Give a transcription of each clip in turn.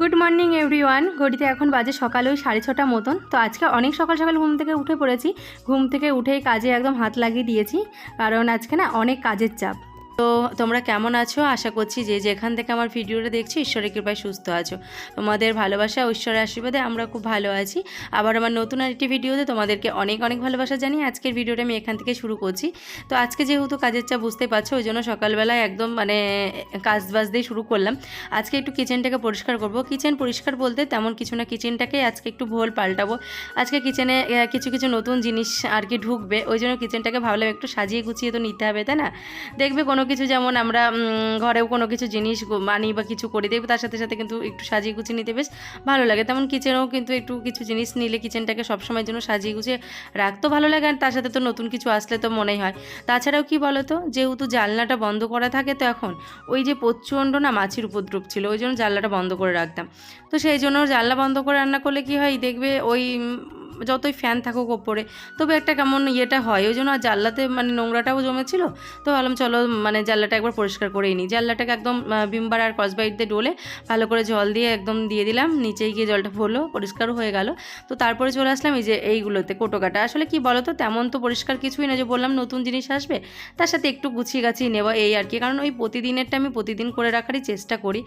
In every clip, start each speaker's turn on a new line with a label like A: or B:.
A: Good morning everyone ঘড়িতে এখন বাজে সকাল ওই সাড়ে ছটা মতন। তো আজকে অনেক সকাল সকাল ঘুম থেকে উঠে পড়েছি। ঘুম থেকে উঠেই কাজে একদম হাত লাগিয়ে দিয়েছি। কারণ আজকে না অনেক কাজের চাপ। তো তোমরা কেমন আছো? আশা করছি যে যেখান থেকে আমার ভিডিওটা দেখছ ঈশ্বরের কৃপায় সুস্থ আছো। তোমাদের ভালোবাসা ঈশ্বরের আশীর্বাদে আমরা খুব ভালো আছি। আবার আমার নতুন আরেকটি ভিডিওতে তোমাদেরকে অনেক অনেক ভালোবাসা জানিয়ে আজকের ভিডিওটা আমি এখান থেকে শুরু করছি। তো আজকে যেহেতু কাজের চা বুঝতে পারছ, ওই জন্য সকালবেলায় একদম মানে কাজ বাজ দিয়ে শুরু করলাম। আজকে একটু কিচেনটাকে পরিষ্কার করব। কিচেন পরিষ্কার বলতে তেমন কিছু না কিচেনটাকে আজকে একটু ভোল পাল্টাবো। আজকে কিচেনে কিছু কিছু নতুন জিনিস আর কি ঢুকবে, ওই জন্য কিচেনটাকে ভাবলাম একটু সাজিয়ে গুছিয়ে তো নিতে হবে, তাই না? দেখবে কোনো কিছু যেমন আমরা ঘরেও কোনো কিছু জিনিস মানি বা কিছু করে দেখবে তার সাথে সাথে কিন্তু একটু সাজিয়ে গুছিয়ে নিতে বেশ ভালো লাগে। তেমন কিচেনেও কিন্তু একটু কিছু জিনিস নিলে কিচেনটাকে সবসময়ের জন্য সাজিয়ে গুছিয়ে রাখতেও ভালো লাগে আর তার সাথে তো নতুন কিছু আসলে তো মনেই হয়। তাছাড়াও কি বলো তো যেহেতু জানলাটা বন্ধ করা থাকে তো এখন ওই যে প্রচণ্ড না মাছির উপদ্রব ছিল, ওই জন্য জানলাটা বন্ধ করে রাখতাম। তো সেই জন্য জানলা বন্ধ করে রান্না করলে কি হয়, দেখবে ওই যতই ফ্যান থাকুক ওপরে। তবে একটা কেমন ইয়েটা হয়, ওই জন্য আর জানলাতে মানে নোংরাটাও জমেছিল। তো ভাবলাম চলো মানে জানলাটা একবার পরিষ্কার করেই নিই। জানলাটাকে একদম বিমবার আর কসবাইট দিয়ে ডোলে ভালো করে জল দিয়ে একদম দিয়ে দিলাম। নিচেই গিয়ে জলটা ভরলো, পরিষ্কারও হয়ে গেল। তো তারপরে চলে আসলাম এই যে এইগুলোতে কোটোকাটা আসলে কি বলো তো তেমন তো পরিষ্কার কিছুই না যে বললাম নতুন জিনিস আসবে। তার সাথে একটু গুছিয়ে গাছিয়ে নেওয়া এই আর কি। কারণ ওই প্রতিদিনেরটা আমি প্রতিদিন করে রাখারই চেষ্টা করি।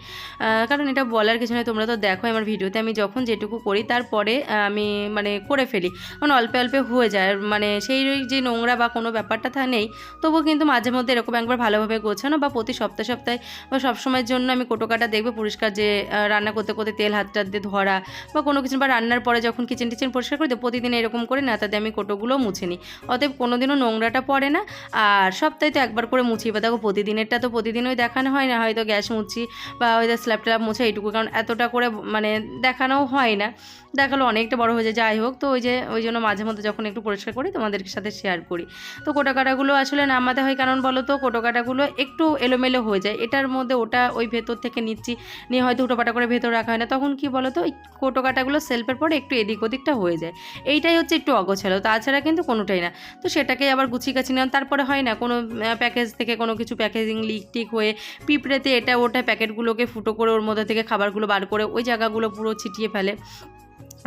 A: কারণ এটা বলার কিছু নয়, তোমরা তো দেখো আমার ভিডিওতে। আমি যখন যেটুকু করি, তারপরে আমি মানে করে ফেলি। কারণ অল্পে অল্পে হয়ে যায়। মানে সেই যে নোংরা বা কোনো ব্যাপারটা থা নেই। তবুও কিন্তু মাঝে মধ্যে এরকম একবার ভালোভাবে গোছানো বা প্রতি সপ্তাহে সপ্তাহে বা সবসময়ের জন্য আমি কোটোকাটা দেখবে পরিষ্কার যে রান্না করতে করতে তেল হাত টাত দিয়ে ধরা বা কোনো কিছু বা রান্নার পরে যখন কিচেন টিচেন পরিষ্কার করি তো প্রতিদিন এরকম করে না তাতে আমি কোটোগুলো মুছে নিই। অতএব কোনোদিনও নোংরাটা পড়ে না। আর সপ্তাহে তো একবার করে মুছি বা দেখো প্রতিদিনেরটা তো প্রতিদিনই দেখানো হয় না। হয়তো গ্যাস মুছি বা হয়তো স্ল্যাব ট্ল্যাব মুছে এইটুকু। কারণ এতটা করে মানে দেখানোও হয় না। দেখাল অনেকটা বড় হয়ে যায়। যাই হোক তো ওই যে, ওই জন্য মাঝে মধ্যে যখন একটু পরিষ্কার করি তোমাদের সাথে শেয়ার করি। তো কোটোকাটাগুলো আসলে নামাতে হয়, কারণ বলো তো কোটোকাটাগুলো একটু এলোমেলো হয়ে যায়। এটার মধ্যে ওটা ওই ভেতর থেকে নিচ্ছি, নিয়ে হয়তো উটোপাটা করে ভেতর রাখা হয় না। তখন কি বলো তো ওই কোটোকাটাগুলো সেলফের পরে একটু এদিক ওদিকটা হয়ে যায়। এইটাই হচ্ছে একটু অগোছালো, তাছাড়া কিন্তু কোনোটাই না। তো সেটাকেই আবার গুছিয়ে গাছি নিলাম। তারপরে হয় না, কোনো প্যাকেজ থেকে কোনো কিছু প্যাকেজিং লিক টিক হয়ে পিঁপড়েতে এটা ওটা প্যাকেটগুলোকে ফুটো করে ওর মধ্যে থেকে খাবারগুলো বার করে ওই জায়গাগুলো পুরো ছিটিয়ে ফেলে।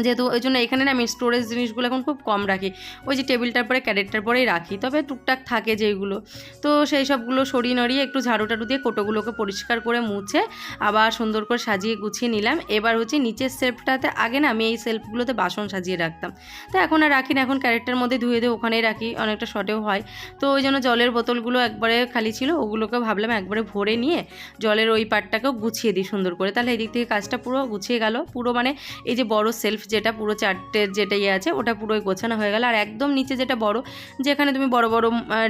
A: যেহেতু ওই জন্য এখানে না আমি স্টোরেজ জিনিসগুলো এখন খুব কম রাখি। ওই যে টেবিলটার পরে ক্যারেটটার পরেই রাখি। তবে টুকটাক থাকে যেইগুলো। তো সেই সবগুলো সরিয়ে নড়িয়ে একটু ঝাড়ু টাড়ু দিয়ে কোটোগুলোকে পরিষ্কার করে মুছে আবার সুন্দর করে সাজিয়ে গুছিয়ে নিলাম। এবার হচ্ছে নিচের সেলফটাতে আগে না আমি এই সেলফগুলোতে বাসন সাজিয়ে রাখতাম। তো এখন আর রাখি না, এখন ক্যারেটটার মধ্যে ধুয়ে দিয়ে ওখানেই রাখি, অনেকটা শর্টেও হয়। তো ওই জন্য জলের বোতলগুলো একবারে খালি ছিল ওগুলোকে ভাবলাম একবারে ভরে নিয়ে জলের ওই পাটটাকেও গুছিয়ে দিই সুন্দর করে। তাহলে এদিক থেকে কাজটা পুরো গুছিয়ে গেল। পুরো মানে এই যে বড় সেলফ যেটা পুরো চারটের যেটা ইয়ে আছে, ওটা পুরোই গোছানো হয়ে গেল। আর একদম নিচে যেটা বড়, যেখানে তুমি বড় বড়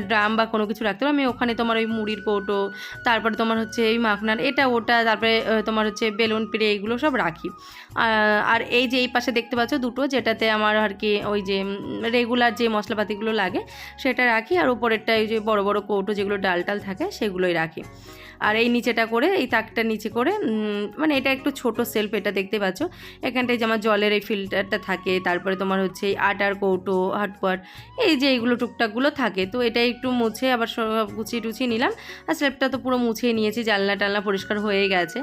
A: ড্রাম বা কোনো কিছু রাখতে পারো, আমি ওখানে তোমার ওই মুড়ির কৌটো, তারপরে তোমার হচ্ছে এই মাখনার, এটা, ওটা, তারপরে তোমার হচ্ছে বেলুন, পিড়ে, এইগুলো সব রাখি। আর এই যে এই পাশে দেখতে পাচ্ছ দুটো, যেটাতে আমার আর কি ওই যে রেগুলার যে মশলাপাতিগুলো লাগে, সেটা রাখি। আর উপরেরটা ওই যে বড় বড় কৌটো যেগুলো ডাল টাল থাকে, সেগুলোই রাখি। আর এই নিচেটা করে, এই তাকটা নিচে করে মানে এটা একটু ছোট সেলফ এটা দেখতে পাচ্ছ। এখানটায় যে আমার জলের এই ফিল্টারটা থাকে, তারপরে তোমার হচ্ছে এই আটার কৌটো হাটপাট এই যে এইগুলো টুকটাকগুলো থাকে। তো এটা একটু মুছে আবার সব গুছিয়ে টুছিয়ে নিলাম আর স্ল্যাবটা তো পুরো মুছিয়ে নিয়েছি, জানলা টালনা পরিষ্কার হয়ে গেছে।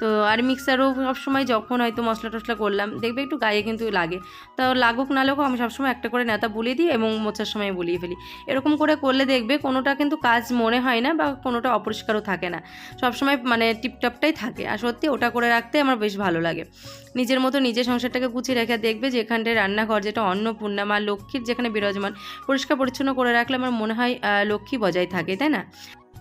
A: তো আর মিক্সারও সবসময় যখন হয়তো মশলা টশলা করলাম, দেখবে একটু গায়ে কিন্তু লাগে। তো লাগুক না লাগুক, আমি সবসময় একটা করে নেতা বুলিয়ে দিই এবং মোছার সময় বুলিয়ে ফেলি। এরকম করে করলে দেখবে কোনোটা কিন্তু কাজ মনে হয় না বা কোনোটা অপরিষ্কারও থাকে না। সবসময় মানে টিপটপটাই থাকে। আর সত্যি ওটা করে রাখতে আমার বেশ ভালো লাগে। নিজের মতো নিজের সংসারটাকে গুছিয়ে রেখে দেখবে যে এখানটায় রান্নাঘর, যেটা অন্নপূর্ণা, মা লক্ষ্মীর যেখানে বিরাজমান, পরিষ্কার পরিচ্ছন্ন করে রাখলে আমার মনে হয় লক্ষ্মী বজায় থাকে, তাই না?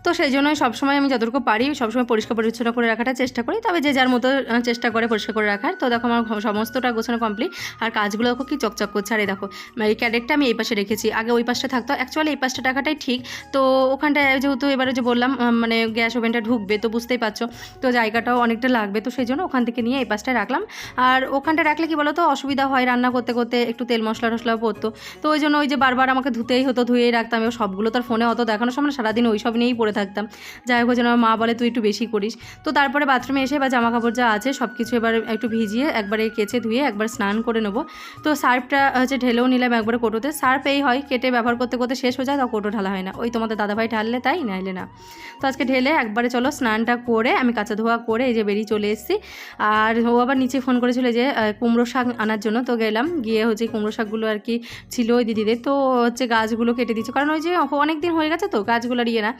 A: তো সেই জন্যই সবসময় আমি যতটুকু পারি, সবসময় পরিষ্কার পরিচ্ছন্ন করে রাখাটা চেষ্টা করি। তবে যে যার মতো চেষ্টা করে পরিষ্কার করে রাখার, তো দেখো আমার সমস্তটা গোছানো কমপ্লিট আর কাজগুলো কি চকচক করছে। আর দেখো এই ক্যাডেটটা আমি এই পাশে রেখেছি। আগে ওই পাশটা থাকতো। অ্যাকচুয়ালি এই পাশটা টাকাটাই ঠিক। তো ওখানটায় যেহেতু এবারে যে বললাম মানে গ্যাস ওভেনটা ঢুকবে, তো বুঝতেই পারছ। তো জায়গাটাও অনেকটা লাগবে। তো সেই জন্য ওখান থেকে নিয়ে এই পাশটায় রাখলাম। আর ওখানটা রাখলে কি বলো তো অসুবিধা হয় রান্না করতে করতে, একটু তেল মশলা টশলাও পড়তো। তো ওই জন্য ওই যে বারবার আমাকে ধুতেই হতো, ধুয়েই রাখতাম। সবগুলো তার ফোনে অত দেখানোর সময় না, সারাদিন ওই সব নিয়েই পড়ে করে থাকতাম। যাই হোক যেন মা বলে, তুই একটু বেশি করিস। তো তারপরে বাথরুমে এসে বা জামা কাপড় যা আছে সব কিছু এবার একটু ভিজিয়ে একবারে কেচে ধুয়ে একবার স্নান করে নেব। তো সার্ফটা হচ্ছে ঢেলেও নিলাম একবারে কোটোতে। সার্ফ এই হয়, কেটে ব্যবহার করতে করতে শেষ হয়ে যায় তো কোটো ঢালা হয় না। ওই তোমাদের দাদাভাই ঢাললে তাই, নাইলে না। তো আজকে ঢেলে একবারে চলো স্নানটা করে আমি কাঁচা ধোয়া করে এই যে বেরিয়ে চলে এসেছি। আর ও আবার নিচে ফোন করেছিল যে কুমড়ো শাক আনার জন্য। তো গেলাম, গিয়ে হচ্ছে কুমড়ো শাকগুলো আর কি ছিল ওই দিদিদের। তো হচ্ছে গাছগুলো কেটে দিচ্ছে কারণ ওই যে অনেক দিন হয়ে গেছে তো, গাছগুলো ইয়ে না।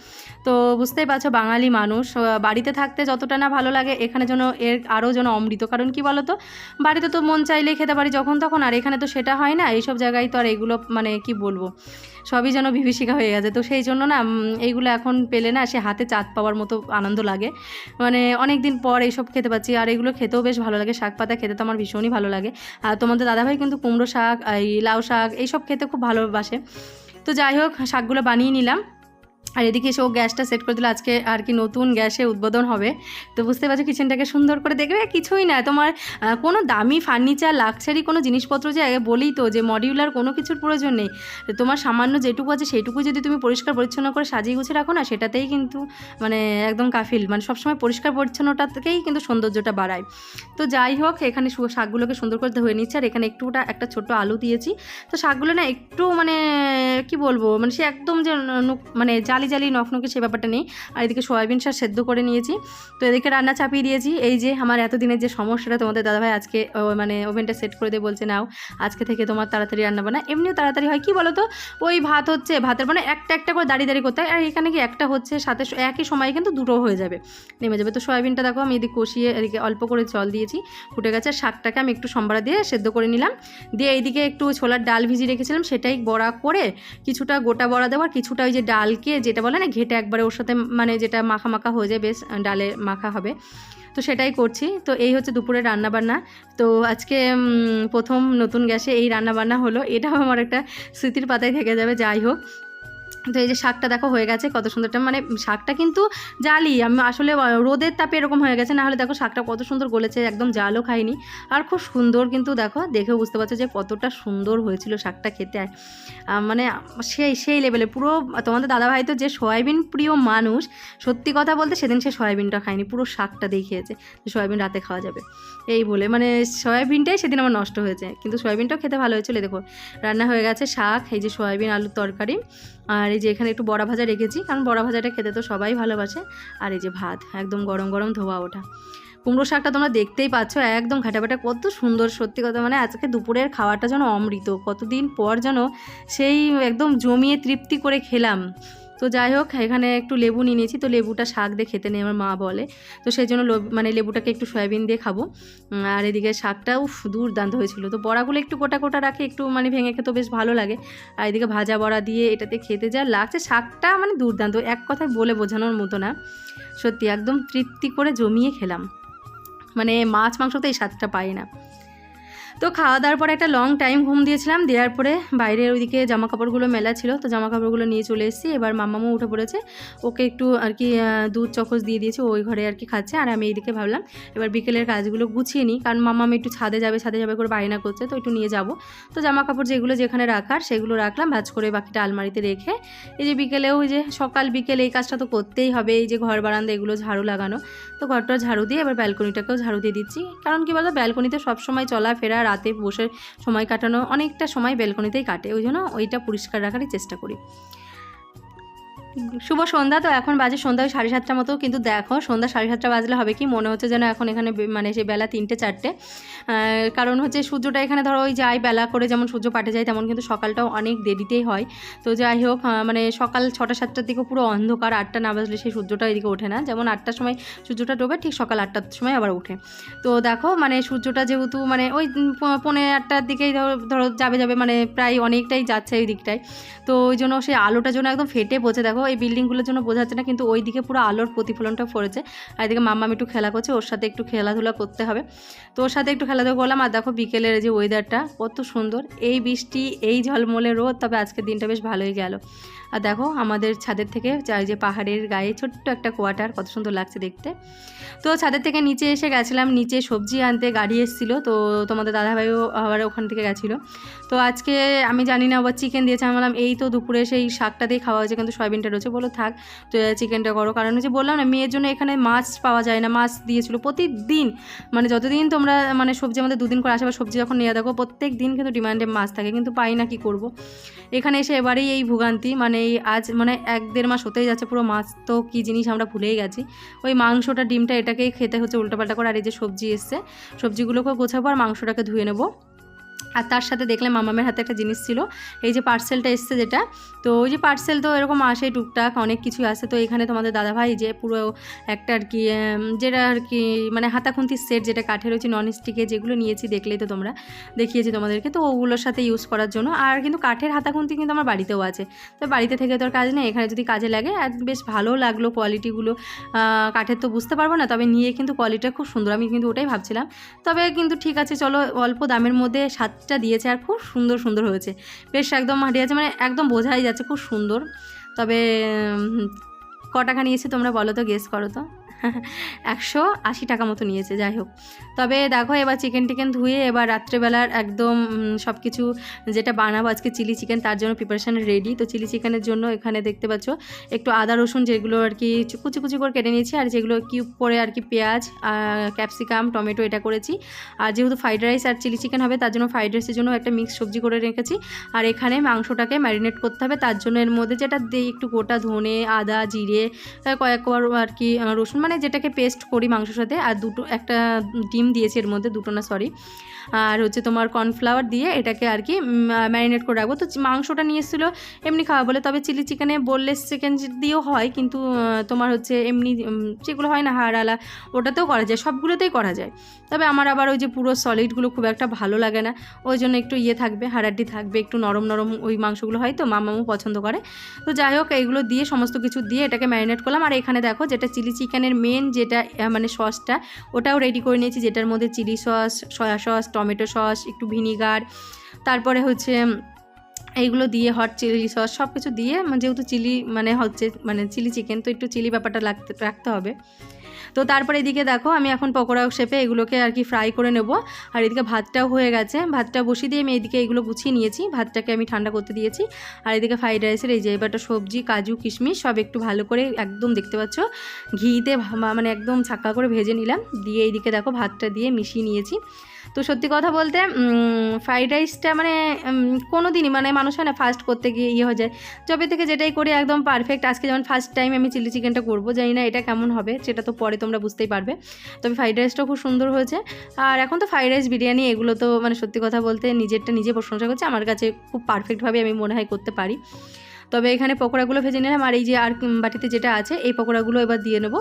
A: তো বুঝতেই পারছ, বাঙালি মানুষ বাড়িতে থাকতে যতটা না ভালো লাগে, এখানে যেন এর আরও যেন অমৃত। কারণ কি বলো তো বাড়িতে তো মন চাইলেই খেতে পারি যখন তখন, আর এখানে তো সেটা হয় না, এইসব জায়গায় তো আর এগুলো মানে কি বলব, সবই যেন বিভীষিকা হয়ে গেছে। তো সেই জন্য না এইগুলো এখন পেলে না, সে হাতে চাঁদ পাওয়ার মতো আনন্দ লাগে। মানে অনেক দিন পর এইসব খেতে পাচ্ছি, আর এগুলো খেতেও বেশ ভালো লাগে, শাক পাতা খেতে তো আমার ভীষণই ভালো লাগে। আর তোমাদের দাদাভাই কিন্তু কুমড়ো শাক, এই লাউ শাক, এইসব খেতে খুব ভালোবাসে। তো যাই হোক, শাকগুলো বানিয়ে নিলাম। আর এদিকে এসে ও গ্যাসটা সেট করে দিল, আজকে আর কি নতুন গ্যাসে উদ্বোধন হবে। তো বুঝতে পারছ কিচেনটাকে সুন্দর করে দেখবে, কিছুই না, তোমার কোনো দামি ফার্নিচার লাক্সারি কোনো জিনিসপত্র যে আগে বলি তো যে মডিউলার কোনো কিছুর প্রয়োজন নেই। তোমার সামান্য যেটুকু আছে সেইটুকু যদি তুমি পরিষ্কার পরিচ্ছন্ন করে সাজিয়ে গুছিয়ে রাখো না, সেটাতেই কিন্তু মানে একদম কাফিল। মানে সবসময় পরিষ্কার পরিচ্ছন্নতা থেকেই কিন্তু সৌন্দর্যটা বাড়ায়। তো যাই হোক, এখানে শাকগুলোকে সুন্দর করে ধুয়ে নিচ্ছে আর এখানে একটুটা, একটা ছোট আলু দিয়েছি। তো শাকগুলো না একটু মানে কি বলব মানে সে একদম যে মানে জালি জালি নখনকে সে ব্যাপারটা নেই। আর এদিকে সয়াবিন শাক সেদ্ধ করে নিয়েছি। তো এদিকে রান্না চাপিয়ে দিয়েছি। এই যে আমার এতদিনের যে সমস্যাটা তোমাদের দাদাভাই আজকে মানে ওভেনটা সেট করে দিয়ে বলছে, নাও, আজকে থেকে তোমার তাড়াতাড়ি রান্না বান্না এমনিও তাড়াতাড়ি হয়। কি বলো তো ওই ভাত হচ্ছে, ভাতের মানে একটা একটা করে দাঁড়িয়ে দাঁড়িয়ে করতে হয়। আর এখানে কি একটা হচ্ছে, সাথে একই সময়ে কিন্তু দুটো হয়ে যাবে। নেমে যাবে। তো সয়াবিনটা দেখো, আমি এদিকে কষিয়ে এদিকে অল্প করে জল দিয়েছি। ফুটে গেছে। শাকটাকে আমি একটু সম্বারা দিয়ে সেদ্ধ করে নিলাম। দিয়ে এইদিকে একটু ছোলার ডাল ভিজিয়ে রেখেছিলাম। সেটাই বড়া করে কিছুটা গোটা বড়া দেওয়ার কিছুটা ওই যে ডালকে যেটা বলে না, ঘেটে একবারে ওর সাথে মানে যেটা মাখা মাখা হয়ে যায়, বেশ ডালে মাখা হবে। তো সেটাই করছি। তো এই হচ্ছে দুপুরে রান্নাবান্না। তো আজকে প্রথম নতুন গ্যাসে এই রান্নাবান্না হলো। এটাও আমার একটা স্মৃতির পাতায় থেকে যাবে, যাই হোক। তো এই যে শাকটা দেখো হয়ে গেছে, কত সুন্দরটা মানে শাকটা কিন্তু জালি। আমি আসলে রোদের তাপে এরকম হয়ে গেছে, না হলে দেখো শাকটা কত সুন্দর গলেছে, একদম জালও খাইনি। আর খুব সুন্দর কিন্তু দেখো, দেখেও বুঝতে পারছ যে কতটা সুন্দর হয়েছিল শাকটা খেতে। মানে সেই সেই লেভেলে পুরো, তোমাদের দাদাভাই তো যে সয়াবিন প্রিয় মানুষ, সত্যি কথা বলতে সেদিন সে সয়াবিনটা খায়নি, পুরো শাকটা দিয়ে খেয়েছে যে সয়াবিন রাতে খাওয়া যাবে। এই বলে মানে সয়াবিনটাই সেদিন আমার নষ্ট হয়েছে, কিন্তু সয়াবিনটাও খেতে ভালো হয়েছিল। দেখো, রান্না হয়ে গেছে শাক, এই যে সয়াবিন, আলুর তরকারি, আর এই যে এখানে একটু বড়া ভাজা রেখেছি, কারণ বড়া ভাজাটা খেতে তো সবাই ভালোবাসে। আর এই যে ভাত, একদম গরম গরম ধোয়া ওঠা কুমড়ো শাকটা তোমরা দেখতেই পাচ্ছ, একদম ঘাটাবাটা কত সুন্দর সত্যি কথা। মানে আজকে দুপুরের খাওয়াটা যেন অমৃত, কতদিন পর যেন সেই একদম জমিয়ে তৃপ্তি করে খেলাম। তো যাই হোক, এখানে একটু লেবু নিয়ে নিয়েছি। তো লেবুটা শাক দিয়ে খেতে নেই আমার মা বলে। তো সেই জন্য মানে লেবুটাকে একটু সয়াবিন দিয়ে খাব। আর এদিকে শাকটা, উফ, দুর্দান্ত হয়েছিল। তো বড়াগুলো একটু গোটা গোটা রাখে, একটু মানে ভেঙে খেতে বেশ ভালো লাগে। আর এদিকে ভাজা বড়া দিয়ে এটাতে খেতে যা লাগছে। শাকটা মানে দুর্দান্ত, এক কথায় বলে বোঝানোর মতো না। সত্যি একদম তৃপ্তি করে জমিয়ে খেলাম। মানে মাছ মাংস তো এই স্বাদটা পাই না। তো খাওয়া দাওয়ার পরে একটা লং টাইম ঘুম দিয়েছিলাম, দেওয়ার পরে বাইরে ওইদিকে জামা কাপড়গুলো মেলা ছিল, তো জামা কাপড়গুলো নিয়ে চলে এসেছি। এবার মামামও উঠে পড়েছে, ওকে একটু আর কি দুধ চকচ দিয়ে দিয়েছে ওই ঘরে আর কি খাচ্ছে। আর আমি এইদিকে ভাবলাম, এবার বিকেলের কাজগুলো গুছিয়ে নিই, কারণ মামাম একটু ছাদে যাবে ছাদে যাবে করে বায়না করছে, তো একটু নিয়ে যাব। তো জামা কাপড় যেগুলো যেখানে রাখার, সেগুলো রাখলাম, ভাজ করে বাকিটা আলমারিতে রেখে, এই যে বিকেলেও ওই যে সকাল বিকেল এই কাজটা তো করতেই হবে, এই যে ঘর বারান্দা এগুলো ঝাড়ু লাগানো, তো ঘরটা ঝাড়ু দিয়ে এবার ব্যালকনিটাকেও ঝাড়ু দিয়ে দিচ্ছি। কারণ কি বলতো ব্যালকনিতে সবসময় চলাফেরা রাতে বসে সময় কাটানো, অনেকটা সময় ব্যালকনিতেই কাটে। ওই জন্য ওইটা পরিষ্কার রাখারই চেষ্টা করি। শুভ সন্ধ্যা। তো এখন বাজে সন্ধ্যা ওই সাড়ে সাতটার মতো। কিন্তু দেখো, সন্ধ্যা সাড়ে সাতটা বাজলে হবে কি? মনে হচ্ছে যেন এখন এখানে মানে সে বেলা তিনটে, চারটে। কারণ হচ্ছে সূর্যটা এখানে ধরো ওই যায় বেলা করে যেমন সূর্য পাটে যায় তেমন কিন্তু সকালটাও অনেক দেরিতেই হয়। তো যাই হোক মানে সকাল ছটা, সাতটার দিকে পুরো অন্ধকার। আটটা না বাজলে সেই সূর্যটা এদিকে ওঠে না। যেমন আটটার সময় সূর্যটা ডোবে, ঠিক সকাল আটটার সময় আবার ওঠে। তো দেখো মানে সূর্যটা যেহেতু মানে ওই পৌনে আটটার দিকেই ধরো ধরো যাবে যাবে। মানে প্রায় অনেকটাই যাচ্ছে ওই দিকটায়। তো ওই জন্য সেই আলোটা জন্য একদম ফেটে পচে দেখো এই বিল্ডিংগুলোর জন্য বোঝা যাচ্ছে না, কিন্তু ওই দিকে পুরো আলোর প্রতিফলনটা পড়েছে। আর এদিকে মাম্মা একটু খেলা করছে, ওর সাথে একটু খেলাধুলা করতে হবে। তো ওর সাথে একটু খেলাধুলা করলাম, আর দেখো বিকেলের যে ওয়েদারটা কত সুন্দর। এই বৃষ্টি, এই ঝলমলে রোদ, তবে আজকের দিনটা বেশ ভালোই গেল। আর দেখো আমাদের ছাদের থেকে যা- যে পাহাড়ের গায়ে ছোট্ট একটা কোয়াটার কত সুন্দর লাগছে দেখতে। তো ছাদের থেকে নিচে এসে গেছিলাম, নিচে সবজি আনতে গাড়ি এসেছিল, তো তোমাদের দাদাভাইও আবার ওখান থেকে গেছিল। তো আজকে আমি জানি না, আবার চিকেন দিয়েছে, আমি বললাম, এই তো দুপুরে সেই শাকটা দিয়ে খাওয়া হয়েছে, কিন্তু সয়াবিনটা রয়েছে। বলো থাক, তো চিকেনটা করো। কারণ হচ্ছে বললাম না, মেয়ের জন্য এখানে মাছ পাওয়া যায় না, মাছ দিয়েছিল প্রতিদিন। মানে যতদিন তোমরা মানে সবজি আমাদের দুদিন করে আসে, বা সবজি যখন নিয়ে দেখো প্রত্যেক দিন কিন্তু ডিমান্ডে মাছ থাকে, কিন্তু পাই না কি করব। এখানে এসে এবারেই এই ভোগান্তি মানে এই আজ মানে এক দেড় মাস হতেই যাচ্ছে পুরো মাছ, তো কী জিনিস আমরা ভুলেই গেছি। ওই মাংসটা, ডিমটা এটাকেই খেতে হচ্ছে উল্টোপাল্টা করে। আর এই যে সবজি এসছে সবজিগুলোকে গোছাবো আর মাংসটাকে ধুয়ে নেব। আর তার সাথে দেখলাম মামামের হাতে একটা জিনিস ছিল, এই যে পার্সেলটা এসছে যেটা, তো ওই যে পার্সেল তো এরকম আসে টুকটাক, অনেক কিছু আসে তো এখানে তোমাদের দাদাভাই যে পুরো একটা আর কি যেটা আর কি মানে হাতাখুন্তির সেট যেটা কাঠের হচ্ছে নন স্টিকে যেগুলো নিয়েছি দেখলেই তো তোমরা, দেখিয়েছি তোমাদেরকে, তো ওগুলোর সাথে ইউজ করার জন্য, আর কিন্তু কাঠের হাতাখুন্তি কিন্তু আমার বাড়িতেও আছে, তো বাড়িতে থেকে তোর কাজ নেই, এখানে যদি কাজে লাগে, আর বেশ ভালো লাগল কোয়ালিটিগুলো কাঠের তো বুঝতে পারব না, তবে নিয়ে কিন্তু কোয়ালিটিটা খুব সুন্দর, আমি কিন্তু ওটাই ভাবছিলাম, তবে কিন্তু ঠিক আছে, চলো অল্প দামের মধ্যে সাতটা দিয়েছে আর খুব সুন্দর সুন্দর হয়েছে। বেশ একদম মাটি আছে মানে একদম বোঝাই যাচ্ছে খুব সুন্দর। তবে কটাখানি এসে তোমরা বলো তো গেস করো তো। একশো আশি টাকা মতো নিয়েছে, যাই হোক। তবে দেখো, এবার চিকেন টিকেন ধুয়ে এবার রাত্রেবেলার একদম সব কিছু যেটা বানাবো আজকে চিলি চিকেন তার জন্য প্রিপারেশান রেডি তো চিলি চিকেনের জন্য এখানে দেখতে পাচ্ছ, একটু আদা, রসুন যেগুলো আর কি কুচি কুচি করে কেটে নিয়েছি, আর যেগুলো কিউব করে আর কি পেঁয়াজ ক্যাপসিকাম টমেটো এটা করেছি। আর যেহেতু ফ্রাইড রাইস আর চিলি চিকেন হবে, তার জন্য ফ্রাইড রাইসের জন্য একটা মিক্স সবজি করে রেখেছি। আর এখানে মাংসটাকে ম্যারিনেট করতে হবে, তার জন্য এর মধ্যে যেটা দিই, একটু গোটা ধনে, আদা, জিরে কয়েকবার আর কি রসুন মানে যেটাকে পেস্ট করি মাংসের সাথে, আর দুটো, একটা ডিম দিয়েছি এর মধ্যে, দুটো না সরি আর হচ্ছে তোমার কর্নফ্লাওয়ার দিয়ে এটাকে আর কি ম্যারিনেট করে রাখব। তো মাংসটা নিয়ে এসেছিল এমনি খাওয়া বলে, তবে চিলি চিকেনে বললে চিকেন দিয়েও হয়, কিন্তু তোমার হচ্ছে এমনি যেগুলো হয় না, হাড়ালা, ওটাতেও করা যায়, সবগুলোতেই করা যায়। তবে আমার আবার ওই যে পুরো সলিডগুলো খুব একটা ভালো লাগে না, ওই জন্য একটু ইয়ে থাকবে, হাড়াড্ডি থাকবে, একটু নরম নরম ওই মাংসগুলো হয় তো, মামামু পছন্দ করে। তো যাই হোক এইগুলো দিয়ে, সমস্ত কিছু দিয়ে এটাকে ম্যারিনেট করলাম। আর এখানে দেখো, যেটা চিলি চিকেনের মেন যেটা মানে সসটা, ওটাও রেডি করে নিয়েছি, যেটার মধ্যে chilli sauce soya sauce tomato sauce, একটু ভিনিগার তারপরে হচ্ছে এইগুলো দিয়ে হট চিলি সস সব কিছু দিয়ে, যেহেতু চিলি মানে হচ্ছে মানে চিলি চিকেন তো একটু চিলি ব্যাপারটা লাগতে, রাখতে হবে। তো তারপরে এদিকে দেখো, আমি এখন পকোড়া শেপে এগুলোকে আর কি ফ্রাই করে নেব। আর এদিকে ভাতটাও হয়ে গেছে। ভাতটা বসিয়ে দিয়ে আমি এদিকে এগুলো গুছিয়ে নিয়েছি। ভাতটাকে আমি ঠান্ডা করতে দিয়েছি। আর এদিকে ফ্রাইড রাইসের এই যে এবারটা সবজি, কাজু, কিশমিশ সব একটু ভালো করে একদম দেখতে পাচ্ছ, ঘিতে মানে একদম ছাক্কা করে ভেজে নিলাম। দিয়ে এইদিকে দেখো ভাতটা দিয়ে মিশিয়ে নিয়েছি। তো সত্যি কথা বলতে ফ্রাইড রাইসটা মানে কোনো দিনই মানে মানুষ হয় না ফার্স্ট করতে গিয়ে ইয়ে হয়ে যায়। যবে থেকে যেটাই করি একদম পারফেক্ট আজকে যেমন ফার্স্ট টাইম আমি চিলি চিকেনটা করব, জানি না এটা কেমন হবে, সেটা তো পরে তোমরা বুঝতেই পারবে। তবে ফ্রাইড রাইসটাও খুব সুন্দর হয়েছে। আর এখন তো ফ্রাইড রাইস বিরিয়ানি এগুলো তো মানে সত্যি কথা বলতে নিজেরটা নিজে প্রশংসা করছে। আমার কাছে খুব পারফেক্টভাবে আমি মনে হয় করতে পারি। তবে এখানে পকোড়াগুলো ভেজে নিলাম আর এই যে আর বাটিতে যেটা আছে, এই পকোড়াগুলো এবার দিয়ে নেব।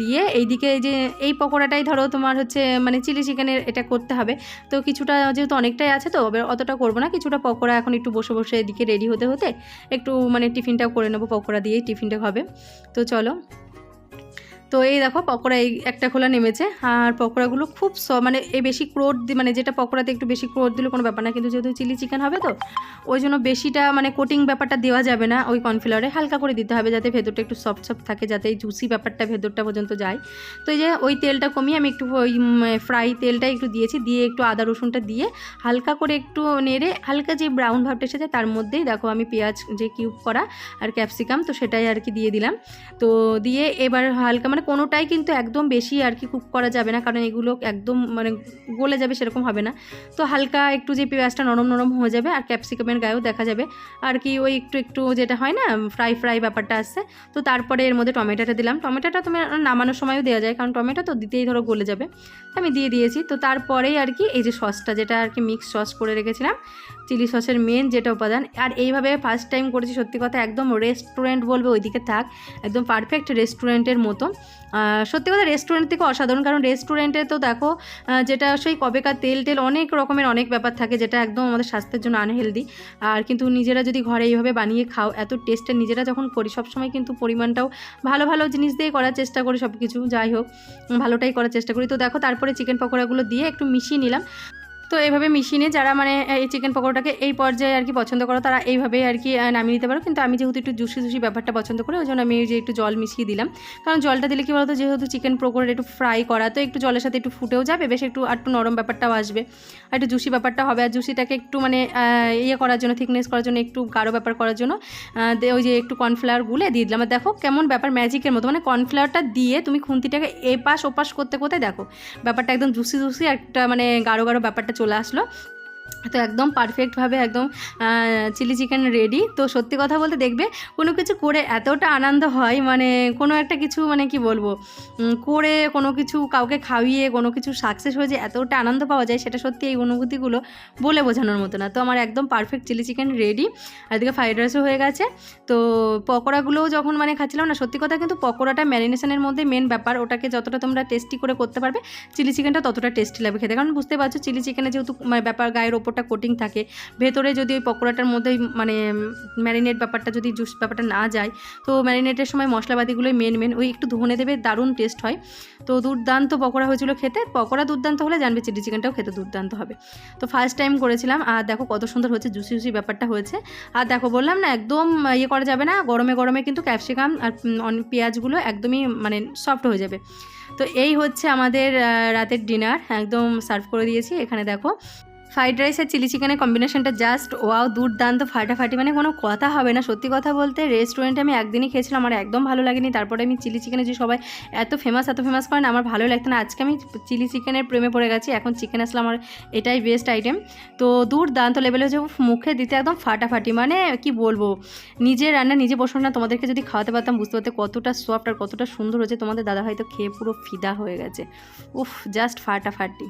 A: দিয়ে এইদিকে এই যে, এই পকোড়াটাই ধরো তোমার হচ্ছে মানে চিলি চিকেনের এটা করতে হবে। তো কিছুটা যেহেতু অনেকটাই আছে তো, এবার অতটা করব না। কিছুটা পকোড়া এখন একটু বসে বসে এদিকে রেডি হতে হতে একটু মানে টিফিনটাও করে নেব পকোড়া দিয়েই, টিফিনটা হবে। তো চলো। তো এই দেখো পকোড়া এই একটা খোলা নেমেছে। আর পকোড়াগুলো খুব স মানে এই বেশি ক্রোট মানে যেটা পকোড়াতে একটু বেশি ক্রোট দিলে কোনো ব্যাপার না, কিন্তু যেহেতু চিলি চিকেন হবে তো, ওই জন্য বেশিটা মানে কোটিং ব্যাপারটা দেওয়া যাবে না ওই কর্নফ্লাওয়ারে, হালকা করে দিতে হবে যাতে ভেতরটা একটু সফট সফট থাকে, যাতে এই জুসি ব্যাপারটা ভেতরটা পর্যন্ত যায়। তো এই যে ওই তেলটা কমিয়ে আমি একটু ওই ফ্রাই তেলটা একটু দিয়েছি, দিয়ে একটু আদা রসুনটা দিয়ে হালকা করে একটু নেড়ে হালকা যে ব্রাউন ভাবটা এসেছে তার মধ্যেই দেখো আমি পেঁয়াজ যে কিউব করা আর ক্যাপসিকাম তো সেটাই আর কি দিয়ে দিলাম। তো দিয়ে এবার হালকা মানে কোনোটাই কিন্তু একদম বেশি আর কি কুক করা যাবে না, কারণ এগুলো একদম মানে গলে যাবে সেরকম হবে না। তো হালকা একটু যে পেঁয়াজটা নরম নরম হয়ে যাবে আর ক্যাপসিকামের গায়েও দেখা যাবে। আর কি ওই একটু একটু যেটা হয় না, ফ্রাই ফ্রাই ব্যাপারটা আসছে তো তারপরে এর মধ্যে টমেটোটা দিলাম। টমেটোটা তুমি নামানোর সময়ও দেওয়া যায়, কারণ টমেটো তো দিতেই ধরো গলে যাবে। আমি দিয়ে দিয়েছি। তো তারপরেই আর কি এই যে সসটা, যেটা আর কি মিক্স সস করে রেখেছিলাম, চিলি সসের মেন যেটা উপাদান। আর এইভাবে ফার্স্ট টাইম করেছি, সত্যি কথা একদম রেস্টুরেন্ট বলবে, ওইদিকে থাক। একদম পারফেক্ট রেস্টুরেন্টের মতো। সত্যি কথা রেস্টুরেন্ট থেকে অসাধারণ, কারণ রেস্টুরেন্টে তো দেখো যেটা সেই কবেকার তেল টেল অনেক রকমের অনেক ব্যাপার থাকে, যেটা একদম আমাদের স্বাস্থ্যের জন্য আনহেলদি আর কিন্তু নিজেরা যদি ঘরে এইভাবে বানিয়ে খাও, এত টেস্টের নিজেরা যখন করি, সবসময় কিন্তু পরিমাণটাও ভালো ভালো জিনিস দিয়ে করার চেষ্টা করি সব কিছু যাই হোক, ভালোটাই করার চেষ্টা করি। তো দেখো, তারপরে চিকেন পকোড়াগুলো দিয়ে একটু মিশিয়ে নিলাম। তো এইভাবে মিশিয়ে নিয়ে যারা মানে এই চিকেন পকোড়াটাকে এই পর্যায়ে আর কি পছন্দ করো, তারা এইভাবেই আর কি নামিয়ে দিতে পারো। কিন্তু আমি যেহেতু একটু জুসি জুসি ব্যাপারটা পছন্দ করি, ওই জন্য আমি যে একটু জল মিশিয়ে দিলাম। কারণ জলটা দিলে কি বলতো, যেহেতু চিকেন পকোড়া একটু ফ্রাই করা, তো একটু জলের সাথে একটু ফুটেও যাবে, বেশ একটু আর একটু নরম ব্যাপারটাও আসবে। আর একটু জুসি ব্যাপারটা হবে, আর জুসিটাকে একটু মানে ইয়ে করার জন্য থিকনেস করার জন্য, একটু গাঢ় ব্যাপার করার জন্য ওই যে একটু কর্নফ্লাওয়ার গুলে দিয়ে দিলাম। আর দেখো কেমন ব্যাপার ম্যাজিকের মতো। মানে কর্নফ্লাওয়ারটা দিয়ে তুমি খুন্তিটাকে এপাশ ওপাশ করতে করতে দেখো, ব্যাপারটা একদম জুসি জুসি একটা মানে গাঢ় গাঢ় ব্যাপারটা চলে আসলো। তো একদম পারফেক্টভাবে একদম চিলি চিকেন রেডি তো সত্যি কথা বলতে দেখবে, কোনো কিছু করে এতটা আনন্দ হয় মানে কোনো একটা কিছু মানে কি বলব করে কোনো কিছু কাউকে খাইয়ে, কোনো কিছু সাকসেস হয়ে যে এতটা আনন্দ পাওয়া যায়, সেটা সত্যি এই অনুভূতিগুলো বলে বোঝানোর মতো না। তো আমার একদম পারফেক্ট চিলি চিকেন রেডি আর এদিকে ফ্রাইড রাইসও হয়ে গেছে। তো পকোড়াগুলোও যখন মানে খাচ্ছিলাম না, সত্যি কথা কিন্তু পকোড়াটা ম্যারিনেশনের মধ্যে মেন ব্যাপার। ওটাকে যতটা তোমরা টেস্টি করে করতে পারবে চিলি চিকেনটা ততটা টেস্টি লাগবে খেতে। কারণ বুঝতে পারছ চিলি চিকেনে যেহেতু মানে ব্যাপার গায়ের ওপরটা কোটিং থাকে। ভেতরে যদি ওই পকোড়াটার মধ্যে মানে ম্যারিনেট ব্যাপারটা যদি জুস ব্যাপারটা না যায়, তো ম্যারিনেটের সময় মশলাপাতিগুলোই মেন মেন ওই একটু ধনে দেবে, দারুণ টেস্ট হয়। তো দুর্দান্ত পকোড়া হয়েছিল খেতে। পকোড়া দুর্দান্ত হলে জানবে চিলি চিকেনটাও খেতে দুর্দান্ত হবে। তো ফার্স্ট টাইম করেছিলাম, আর দেখো কত সুন্দর হচ্ছে জুসি জুসি ব্যাপারটা হয়েছে। আর দেখো বললাম না, একদম ইয়ে করা যাবে না, গরমে গরমে কিন্তু ক্যাপসিকাম আর পেঁয়াজগুলো একদমই মানে সফট হয়ে যাবে। তো এই হচ্ছে আমাদের রাতের ডিনার একদম সার্ভ করে দিয়েছি। এখানে দেখো ফ্রাইড রাইস আর চিলি চিকেনের কম্বিনেশনটা জাস্ট ওয়াও দুর্দান্ত ফাটাফাটি মানে কোনো কথা হবে না। সত্যি কথা বলতে রেস্টুরেন্টে আমি একদিনই খেয়েছিলাম আমার একদম ভালো লাগেনি। তারপরে আমি চিলি চিকেনে যে সবাই এত ফেমাস এত ফেমাস করেন আমার ভালো লাগতো না। আজকে আমি চিলি চিকেনের প্রেমে পড়ে গেছি এখন চিকেন আসলে আমার এটাই বেস্ট আইটেম তো দুর্দান্ত লেভেলে উফ, মুখে দিতে একদম ফাটাফাটি মানে কি বলব নিজে রান্না নিজে বসো না তোমাদেরকে যদি খাওয়াতে পারতাম বুঝতে পারতে কতটা সফট আর কতটা সুন্দর হয়েছে। তোমাদের দাদা হয়তো খেয়ে পুরো ফিদা হয়ে গেছে। উফ জাস্ট ফাটাফাটি।